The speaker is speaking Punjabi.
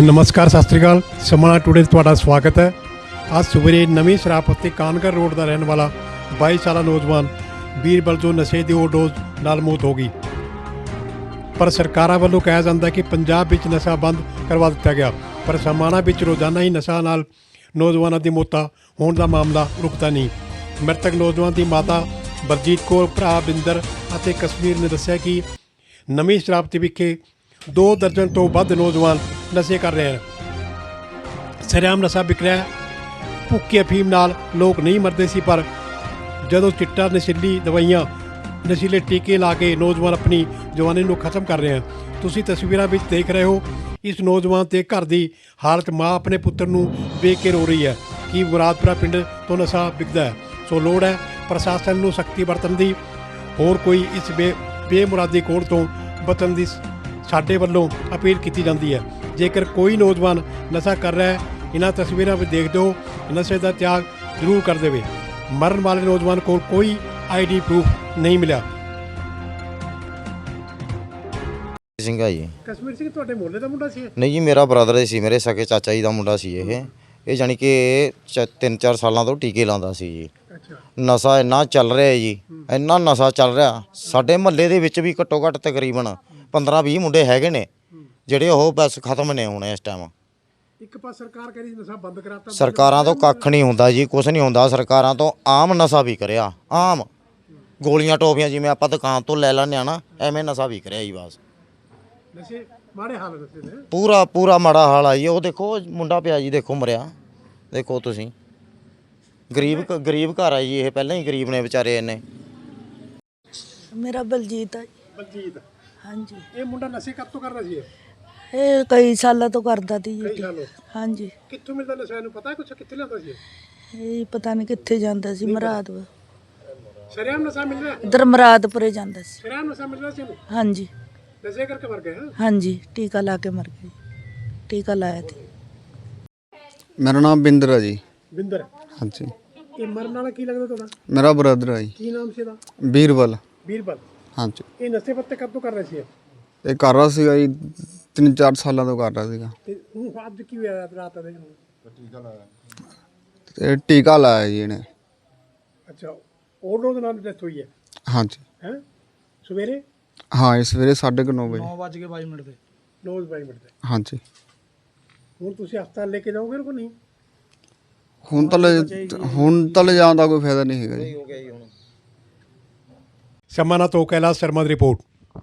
ਨਮਸਕਾਰ, ਸਤਿ ਸ੍ਰੀ ਅਕਾਲ। ਸਮਣਾ ਟੁਡੇ ਤੁਹਾਡਾ ਸਵਾਗਤ ਹੈ। ਅੱਜ ਸਵੇਰੇ ਨਵੀਂ ਸ਼ਰਾਬਪੱਤੀ ਕਾਨਗਰ ਰੋਡ ਦਾ ਰਹਿਣ ਵਾਲਾ 22 ਸਾਲਾ ਨੌਜਵਾਨ ਬੀਰਬਲ ਜੋ ਨਸ਼ੇ ਦੀ ਓਵਰਡੋਜ਼ ਨਾਲ ਮੌਤ ਹੋ ਗਈ। ਪਰ ਸਰਕਾਰਾਂ ਵੱਲੋਂ ਕਿਹਾ ਜਾਂਦਾ ਕਿ ਪੰਜਾਬ ਵਿੱਚ ਨਸ਼ਾ ਬੰਦ ਕਰਵਾ ਦਿੱਤਾ ਗਿਆ। ਪਰ ਸਮਾਣਾ ਵਿੱਚ ਰੋਜ਼ਾਨਾ ਹੀ ਨਸ਼ਾ ਨਾਲ ਨੌਜਵਾਨਾਂ ਦੀ ਮੌਤਾਂ ਹੋਣ ਦਾ ਮਾਮਲਾ ਰੁਕਦਾ ਨਹੀਂ। ਮ੍ਰਿਤਕ ਨੌਜਵਾਨ ਦੀ ਮਾਤਾ ਬਲਜੀਤ ਕੌਰ, ਭਰਾ ਬਿੰਦਰ ਅਤੇ ਕਸ਼ਮੀਰ ਨੇ ਦੱਸਿਆ ਕਿ ਨਵੀਂ ਸ਼ਰਾਬਤੀ ਵਿਖੇ ਦੋ ਦਰਜਨ ਤੋਂ ਵੱਧ ਨੌਜਵਾਨ ਨਸ਼ੇ ਕਰ ਰਹੇ ਹਨ। ਸਰਿਆਮ ਨਸ਼ਾ ਵਿਕ ਰਿਹਾ ਹੈ। ਭੁੱਕੀ ਅਫੀਮ ਨਾਲ ਲੋਕ ਨਹੀਂ ਮਰਦੇ ਸੀ, ਪਰ ਜਦੋਂ ਚਿੱਟਾ ਨਸ਼ੀਲੀ ਦਵਾਈਆਂ, ਨਸ਼ੀਲੇ ਟੀਕੇ ਲਾ ਕੇ ਨੌਜਵਾਨ ਆਪਣੀ ਜਵਾਨੀ ਨੂੰ ਖਤਮ ਕਰ ਰਹੇ ਹਨ। ਤੁਸੀਂ ਤਸਵੀਰਾਂ ਵਿੱਚ ਦੇਖ ਰਹੇ ਹੋ, ਇਸ ਨੌਜਵਾਨ ਤੇ ਘਰ ਦੀ ਹਾਲਤ ਮਾਂ ਆਪਣੇ ਪੁੱਤਰ ਨੂੰ ਵੇਖ ਕੇ ਰੋ ਰਹੀ ਹੈ। ਕਿ ਮੁਰਾਦਪੁਰਾ ਪਿੰਡ ਤੋਂ ਨਸ਼ਾ ਵਿਕਦਾ ਹੈ? ਸੋ ਲੋੜ ਹੈ ਪ੍ਰਸ਼ਾਸਨ ਨੂੰ ਸਖਤੀ ਵਰਤਣ ਦੀ। ਹੋਰ ਕੋਈ ਇਸ ਬੇ, ਬੇਮੁਰਾਦੀ ਕੋੜ ਤੋਂ ਬਚਣ ਦੀ ਸਾਡੇ ਵੱਲੋਂ ਅਪੀਲ ਕੀਤੀ ਜਾਂਦੀ ਹੈ। ਜੇਕਰ ਕੋਈ ਨੌਜਵਾਨ ਨਸ਼ਾ ਕਰ ਰਿਹਾ ਹੈ ਇਹਨਾਂ ਤਸਵੀਰਾਂ ਵਿੱਚ ਦੇਖਦੇ ਹੋ ਨਸ਼ੇ ਦਾ ਤਿਆਗ ਜ਼ਰੂਰ ਕਰ ਦੇਵੇ। ਮਰਨ ਵਾਲੇ ਨੌਜਵਾਨ ਕੋਲ ਕੋਈ ਆਈਡੀ ਪ੍ਰੂਫ ਨਹੀਂ ਮਿਲਿਆ। ਸਿੰਘ ਆ ਜੀ। ਕਸ਼ਮੀਰ ਸਿੰਘ ਤੁਹਾਡੇ ਮੁਹੱਲੇ ਦਾ ਮੁੰਡਾ ਸੀ ਨਹੀਂ ਜੀ ਮੇਰਾ ਬ੍ਰਦਰ ਸੀ ਮੇਰੇ ਸਕੇ ਚਾਚਾ ਜੀ ਦਾ ਮੁੰਡਾ ਸੀ ਇਹ। ਇਹ ਜਾਨੀ ਕਿ 3-4 ਸਾਲਾਂ ਤੋਂ ਟੀਕੇ ਲਾਉਂਦਾ ਸੀ ਜੀ। ਨਸ਼ਾ ਇੰਨਾ ਚੱਲ ਰਿਹਾ ਜੀ ਇੰਨਾ ਨਸ਼ਾ ਚੱਲ ਰਿਹਾ। ਸਾਡੇ ਮਹੱਲੇ ਦੇ ਵਿੱਚ ਵੀ ਘੱਟੋ ਘੱਟ ਤਕਰੀਬਨ 15-20 ਮੁੰਡੇ ਹੈਗੇ ਨੇ। ਜਿਹੜੇ ਉਹ ਬਸ ਖਤਮ ਨੇ ਹੁਣ ਇਸ ਟਾਈਮ ਇੱਕ ਪਾਸ ਸਰਕਾਰ ਕਹਿੰਦੀ ਨਸ਼ਾ ਬੰਦ ਕਰਾਤਾ ਸਰਕਾਰਾਂ ਤੋਂ ਕੱਖ ਨਹੀਂ ਹੁੰਦਾ ਜੀ ਕੁਝ ਨਹੀਂ ਹੁੰਦਾ। ਸਰਕਾਰਾਂ ਤੋਂ ਆਮ ਨਸ਼ਾ ਵੀ ਕਰਿਆ ਆਮ। ਗੋਲੀਆਂ ਟੋਪੀਆਂ ਜਿਵੇਂ ਆਪਾਂ ਦੁਕਾਨ ਤੋਂ ਲੈ ਲੈਂਦੇ ਆ ਨਾ ਐਵੇਂ ਨਸ਼ਾ ਵੀ ਕਰਿਆ ਜੀ ਬਸ। ਨਸ਼ੇ ਮਾੜੇ ਹਾਲ ਨਸ਼ੇ ਦੇ ਪੂਰਾ ਪੂਰਾ ਮਾੜਾ ਹਾਲ ਆ ਜੀ। ਉਹ ਦੇਖੋ ਮੁੰਡਾ ਪਿਆ ਜੀ ਦੇਖੋ ਮਰਿਆ। ਦੇਖੋ ਤੁਸੀਂ। ਗਰੀਬ ਗਰੀਬ ਘਰ ਆ ਜੀ ਇਹ ਪਹਿਲਾਂ ਹੀ ਗਰੀਬ ਨੇ ਵਿਚਾਰੇ ਇੰਨੇ। ਮੇਰਾ ਬਲਜੀਤ ਹੈ ਬਲਜੀਤ। ਹਾਂਜੀ। ਇਹ ਮੁੰਡਾ ਨਸ਼ੇ ਕਦ ਤੋਂ ਕਰ ਰਿਹਾ ਸੀ ਇਹ? ਕਈ ਸਾਲਾਂ ਤੋਂ ਕਰਦਾ ਸੀ ਕਈ ਜੀ ਸਾਲੋਂ? ਹਾਂਜੀ। ਕਿੱਥੋਂ ਮਿਲਦਾ ਨਸ਼ਾ? ਇਹਨੂੰ ਪਤਾ ਕੁਛ? ਕਿੱਥੇ ਲਿਆਉਂਦਾ ਸੀ ਇਹ? ਪਤਾ ਨਹੀਂ ਕਿੱਥੇ ਜਾਂਦਾ ਸੀ ਮਰਾਦ। ਸ਼ਰਿਆਮ ਨਸ਼ਾ ਮਿਲ ਰਿਹਾ? ਇਧਰ ਮਰਾਦਪੁਰੇ ਜਾਂਦਾ ਸੀ। ਸ਼ਰਿਆਮ ਨਸ਼ਾ ਮਿਲ ਰਿਹਾ ਸੀ ਇਹਨੂੰ? ਹਾਂਜੀ। ਨਸ਼ੇ ਕਰਕੇ ਮਰ ਗਿਆ? ਹਾਂਜੀ ਟੀਕਾ ਲਾ ਕੇ ਮਰ ਗਈ ਟੀਕਾ ਲਾਇਆ ਸੀ ਮੇਰਾ ਨਾਮ ਬਿੰਦਰ ਹੈ ਜੀ। ਬਿੰਦਰ? ਹਾਂਜੀ। ਇਹ ਮਰਨ ਵਾਲਾ ਕੀ ਲੱਗਦਾ ਤੁਹਾਡਾ? ਮੇਰਾ ਬ੍ਰਦਰ ਹੈ ਜੀ। ਕੀ ਨਾਮ ਸੀ ਇਹਦਾ? ਬੀਰਬਲ। ਵੀਰਬਲ ਹਾਂਜੀ। ਇਹ ਨਸ਼ੇ ਪੱਤੇ ਕਦ ਕਰ ਰਹੇ ਸੀ ਇਹ? ਇਹ ਕਰ ਰਿਹਾ ਸੀਗਾ ਜੀ ਤਿੰਨ ਚਾਰ ਸਾਲਾਂ ਤੋਂ ਕਰ ਰਿਹਾ ਸੀਗਾ। ਤੇ ਅੱਜ ਕੀ ਹੋਇਆ ਰਾਤ ਦੇ ਨੂੰ ਤੇ ਟੀਕਾ ਲਾਇਆ ਜੀ ਇਹਨੇ। ਅੱਛਾ ਓਵਰਡੋਜ਼ ਨਾਲ ਡੈਥ ਹੋਈ ਹੈ? ਹਾਂਜੀ। ਹੈ? ਸਵੇਰੇ? ਹਾਂ ਇਸ ਸਵੇਰੇ 9:30 ਵਜੇ। 9:22 ਮਿੰਟ ਤੇ 9:22 ਮਿੰਟ ਤੇ ਹਾਂਜੀ। ਹੁਣ ਤੁਸੀਂ ਹਸਪਤਾਲ ਲੈ ਕੇ ਜਾਓਗੇ ਕੋ ਨਹੀਂ? ਹੁਣ ਤਾਂ ਲੈ- ਹੁਣ ਤਾਂ ਲੈ ਜਾਣ ਦਾ ਕੋਈ ਫਾਇਦਾ ਨਹੀਂ ਹੈਗਾ ਜੀ। ਸ਼ਮਾਨਾ ਤੋਂ ਕੈਲਾਸ਼ ਸ਼ਰਮਾ ਦੀ ਰਿਪੋਰਟ।